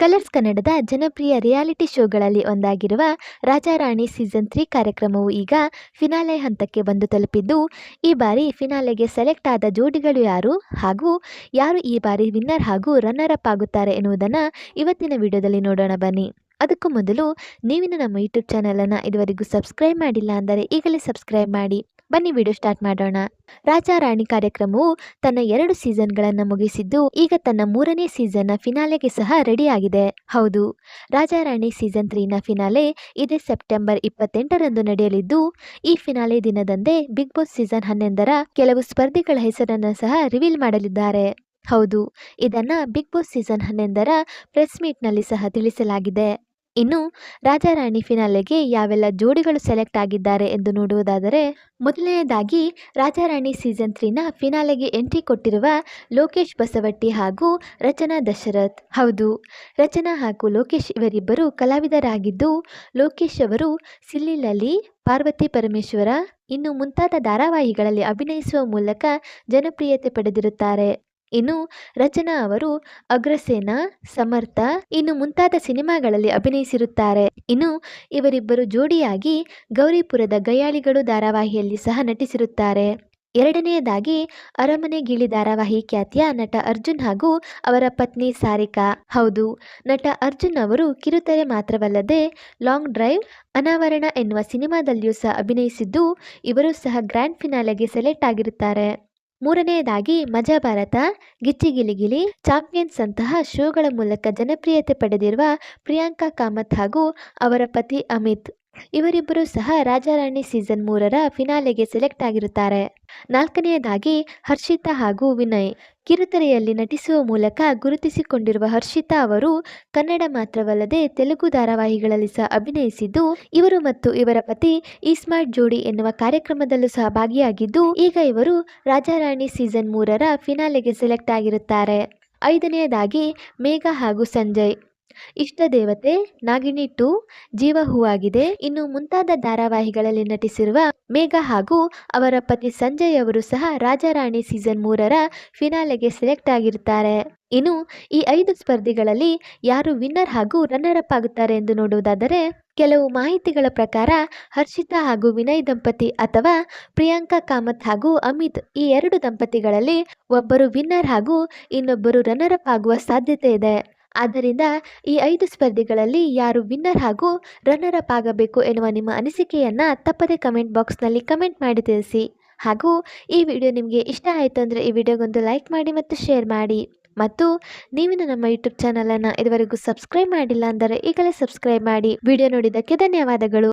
Colours ಕನ್ನಡದ ಜನಪ್ರಿಯ reality ಶೋಗಳಲ್ಲಿ ಒಂದಾಗಿರುವ ರಾಜಾರಾಣಿ ಸೀಸನ್ ತ್ರೀ ಕಾರ್ಯಕ್ರಮವು ಈಗ ಫಿನಾಲೆ ಹಂತಕ್ಕೆ ಬಂದು ತಲುಪಿದ್ದು, ಈ ಬಾರಿ ಫಿನಾಲೆಗೆ ಸೆಲೆಕ್ಟ್ ಆದ ಜೋಡಿಗಳು ಯಾರು ಹಾಗೂ ಯಾರು ಈ ಬಾರಿ ವಿನ್ನರ್ ಹಾಗೂ ರನ್ನರ್ ಅಪ್ ಆಗುತ್ತಾರೆ ಎನ್ನುವುದನ್ನು ಇವತ್ತಿನ ವಿಡಿಯೋದಲ್ಲಿ ನೋಡೋಣ ಬನ್ನಿ. ಅದಕ್ಕೂ ಮೊದಲು ನೀವಿನ ನಮ್ಮ ಯೂಟ್ಯೂಬ್ ಚಾನಲನ್ನು ಇದುವರೆಗೂ ಸಬ್ಸ್ಕ್ರೈಬ್ ಮಾಡಿಲ್ಲ ಅಂದರೆ ಈಗಲೇ ಸಬ್ಸ್ಕ್ರೈಬ್ ಮಾಡಿ. ಬನ್ನಿ ವಿಡಿಯೋ ಸ್ಟಾರ್ಟ್ ಮಾಡೋಣ. ರಾಜಾ ರಾಣಿ ಕಾರ್ಯಕ್ರಮವು ತನ್ನ ಎರಡು ಸೀಸನ್ಗಳನ್ನು ಮುಗಿಸಿದ್ದು, ಈಗ ತನ್ನ ಮೂರನೇ ಸೀಸನ್ನ ಫಿನಾಲೆಗೆ ಸಹ ರೆಡಿಯಾಗಿದೆ. ಹೌದು, ರಾಜಾ ರಾಣಿ ಸೀಸನ್ ತ್ರೀನ ಫಿನಾಲೆ ಇದೇ ಸೆಪ್ಟೆಂಬರ್ ಇಪ್ಪತ್ತೆಂಟರಂದು ನಡೆಯಲಿದ್ದು, ಈ ಫಿನಾಲೆ ದಿನದಂದೇ ಬಿಗ್ ಬಾಸ್ ಸೀಸನ್ ಹನ್ನೊಂದರ ಕೆಲವು ಸ್ಪರ್ಧಿಗಳ ಹೆಸರನ್ನು ಸಹ ರಿವೀಲ್ ಮಾಡಲಿದ್ದಾರೆ. ಹೌದು, ಇದನ್ನ ಬಿಗ್ ಬಾಸ್ ಸೀಸನ್ ಹನ್ನೊಂದರ ಪ್ರೆಸ್ ಮೀಟ್ನಲ್ಲಿ ಸಹ ತಿಳಿಸಲಾಗಿದೆ. ಇನ್ನು ರಾಜಾರಾಣಿ ಫಿನಾಲೆಗೆ ಯಾವೆಲ್ಲ ಜೋಡಿಗಳು ಸೆಲೆಕ್ಟ್ ಆಗಿದ್ದಾರೆ ಎಂದು ನೋಡುವುದಾದರೆ, ಮೊದಲನೆಯದಾಗಿ ರಾಜಾರಾಣಿ ಸೀಸನ್ ತ್ರೀನ ಫಿನಾಲೆಗೆ ಎಂಟ್ರಿ ಕೊಟ್ಟಿರುವ ಲೋಕೇಶ್ ಬಸವಟ್ಟಿ ಹಾಗೂ ರಚನಾ ದಶರಥ್. ಹೌದು, ರಚನಾ ಹಾಗೂ ಲೋಕೇಶ್ ಇವರಿಬ್ಬರು ಕಲಾವಿದರಾಗಿದ್ದು, ಲೋಕೇಶ್ ಅವರು ಸಿಲ್ಲಿಲಲ್ಲಿ ಪಾರ್ವತಿ ಪರಮೇಶ್ವರ, ಇನ್ನು ಮುಂತಾದ ಧಾರಾವಾಹಿಗಳಲ್ಲಿ ಅಭಿನಯಿಸುವ ಮೂಲಕ ಜನಪ್ರಿಯತೆ ಪಡೆದಿರುತ್ತಾರೆ. ಇನ್ನು ರಚನಾ ಅವರು ಅಗ್ರಸೇನ, ಸಮರ್ಥ, ಇನ್ನು ಮುಂತಾದ ಸಿನಿಮಾಗಳಲ್ಲಿ ಅಭಿನಯಿಸಿರುತ್ತಾರೆ. ಇನ್ನು ಇವರಿಬ್ಬರು ಜೋಡಿಯಾಗಿ ಗೌರಿಪುರದ ಗಯಾಳಿಗಳು ಧಾರಾವಾಹಿಯಲ್ಲಿ ಸಹ ನಟಿಸಿರುತ್ತಾರೆ. ಎರಡನೆಯದಾಗಿ ಅರಮನೆ ಗಿಳಿ ಧಾರಾವಾಹಿ ಖ್ಯಾತಿಯ ನಟ ಅರ್ಜುನ್ ಹಾಗೂ ಅವರ ಪತ್ನಿ ಸಾರಿಕಾ. ಹೌದು, ನಟ ಅರ್ಜುನ್ ಅವರು ಕಿರುತೆರೆ ಮಾತ್ರವಲ್ಲದೆ ಲಾಂಗ್ ಡ್ರೈವ್, ಅನಾವರಣ ಎನ್ನುವ ಸಿನಿಮಾದಲ್ಲಿಯೂ ಸಹ ಅಭಿನಯಿಸಿದ್ದು, ಇವರು ಸಹ ಗ್ರ್ಯಾಂಡ್ ಫಿನಾಲೆಗೆ ಸೆಲೆಕ್ಟ್ ಆಗಿರುತ್ತಾರೆ. ಮೂರನೆಯದಾಗಿ ಮಜಾ ಭಾರತ ಗಿಚ್ಚಿಗಿಲಿಗಿಲಿ ಚಾಂಪಿಯನ್ಸ್ ಅಂತಹ ಶೋಗಳ ಮೂಲಕ ಜನಪ್ರಿಯತೆ ಪಡೆದಿರುವ ಪ್ರಿಯಾಂಕಾ ಕಾಮತ್ ಹಾಗೂ ಅವರ ಪತಿ ಅಮಿತ್. ಇವರಿಬ್ಬರು ಸಹ ರಾಜಾರಾಣಿ ಸೀಸನ್ ಮೂರರ ಫಿನಾಲೆಗೆ ಸೆಲೆಕ್ಟ್ ಆಗಿರುತ್ತಾರೆ. ನಾಲ್ಕನೆಯದಾಗಿ ಹರ್ಷಿತಾ ಹಾಗೂ ವಿನಯ್. ಕಿರುತೆರೆಯಲ್ಲಿ ನಟಿಸುವ ಮೂಲಕ ಗುರುತಿಸಿಕೊಂಡಿರುವ ಹರ್ಷಿತಾ ಅವರು ಕನ್ನಡ ಮಾತ್ರವಲ್ಲದೆ ತೆಲುಗು ಧಾರಾವಾಹಿಗಳಲ್ಲಿ ಸಹ ಅಭಿನಯಿಸಿದ್ದು, ಇವರು ಮತ್ತು ಇವರ ಪತಿ ಈ ಸ್ಮಾರ್ಟ್ ಜೋಡಿ ಎನ್ನುವ ಕಾರ್ಯಕ್ರಮದಲ್ಲೂ ಸಹ ಭಾಗಿಯಾಗಿದ್ದು, ಈಗ ಇವರು ರಾಜಾರಾಣಿ ಸೀಸನ್ ಮೂರರ ಫಿನಾಲೆಗೆ ಸೆಲೆಕ್ಟ್ ಆಗಿರುತ್ತಾರೆ. ಐದನೆಯದಾಗಿ ಮೇಘ ಹಾಗೂ ಸಂಜಯ್. ಇಷ್ಟ ದೇವತೆ, ನಾಗಿಣಿ ಟು ಜೀವ ಹೂವಾಗಿದೆ ಇನ್ನು ಮುಂತಾದ ಧಾರಾವಾಹಿಗಳಲ್ಲಿ ನಟಿಸಿರುವ ಮೇಘ ಹಾಗೂ ಅವರ ಪತಿ ಸಂಜಯ್ ಅವರು ಸಹ ರಾಜಾರಾಣಿ ಸೀಸನ್ ಮೂರರ ಫಿನಾಲೆಗೆ ಸೆಲೆಕ್ಟ್ ಆಗಿರುತ್ತಾರೆ. ಇನ್ನು ಈ ಐದು ಸ್ಪರ್ಧಿಗಳಲ್ಲಿ ಯಾರು ವಿನ್ನರ್ ಹಾಗೂ ರನ್ನರ್ ಅಪ್ ಆಗುತ್ತಾರೆ ಎಂದು ನೋಡುವುದಾದರೆ, ಕೆಲವು ಮಾಹಿತಿಗಳ ಪ್ರಕಾರ ಹರ್ಷಿತಾ ಹಾಗೂ ವಿನಯ್ ದಂಪತಿ ಅಥವಾ ಪ್ರಿಯಾಂಕಾ ಕಾಮತ್ ಹಾಗೂ ಅಮಿತ್ ಈ ಎರಡು ದಂಪತಿಗಳಲ್ಲಿ ಒಬ್ಬರು ವಿನ್ನರ್ ಹಾಗೂ ಇನ್ನೊಬ್ಬರು ರನ್ನರ್ ಅಪ್ ಆಗುವ ಸಾಧ್ಯತೆ ಇದೆ. ಆದ್ದರಿಂದ ಈ ಐದು ಸ್ಪರ್ಧೆಗಳಲ್ಲಿ ಯಾರು ವಿನ್ನರ್ ಹಾಗೂ ರನ್ನರ್ ಅಪ್ ಆಗಬೇಕು ಎನ್ನುವ ನಿಮ್ಮ ಅನಿಸಿಕೆಯನ್ನು ತಪ್ಪದೆ ಕಮೆಂಟ್ ಬಾಕ್ಸ್ನಲ್ಲಿ ಕಮೆಂಟ್ ಮಾಡಿ ತಿಳಿಸಿ. ಹಾಗೂ ಈ ವಿಡಿಯೋ ನಿಮಗೆ ಇಷ್ಟ ಆಯಿತು ಅಂದರೆ ಈ ವಿಡಿಯೋಗೊಂದು ಲೈಕ್ ಮಾಡಿ ಮತ್ತು ಶೇರ್ ಮಾಡಿ. ಮತ್ತು ನೀವಿನ್ನು ನಮ್ಮ ಯೂಟ್ಯೂಬ್ ಚಾನಲನ್ನು ಇದುವರೆಗೂ ಸಬ್ಸ್ಕ್ರೈಬ್ ಮಾಡಿಲ್ಲ ಅಂದರೆ ಈಗಲೇ ಸಬ್ಸ್ಕ್ರೈಬ್ ಮಾಡಿ. ವಿಡಿಯೋ ನೋಡಿದ್ದಕ್ಕೆ ಧನ್ಯವಾದಗಳು.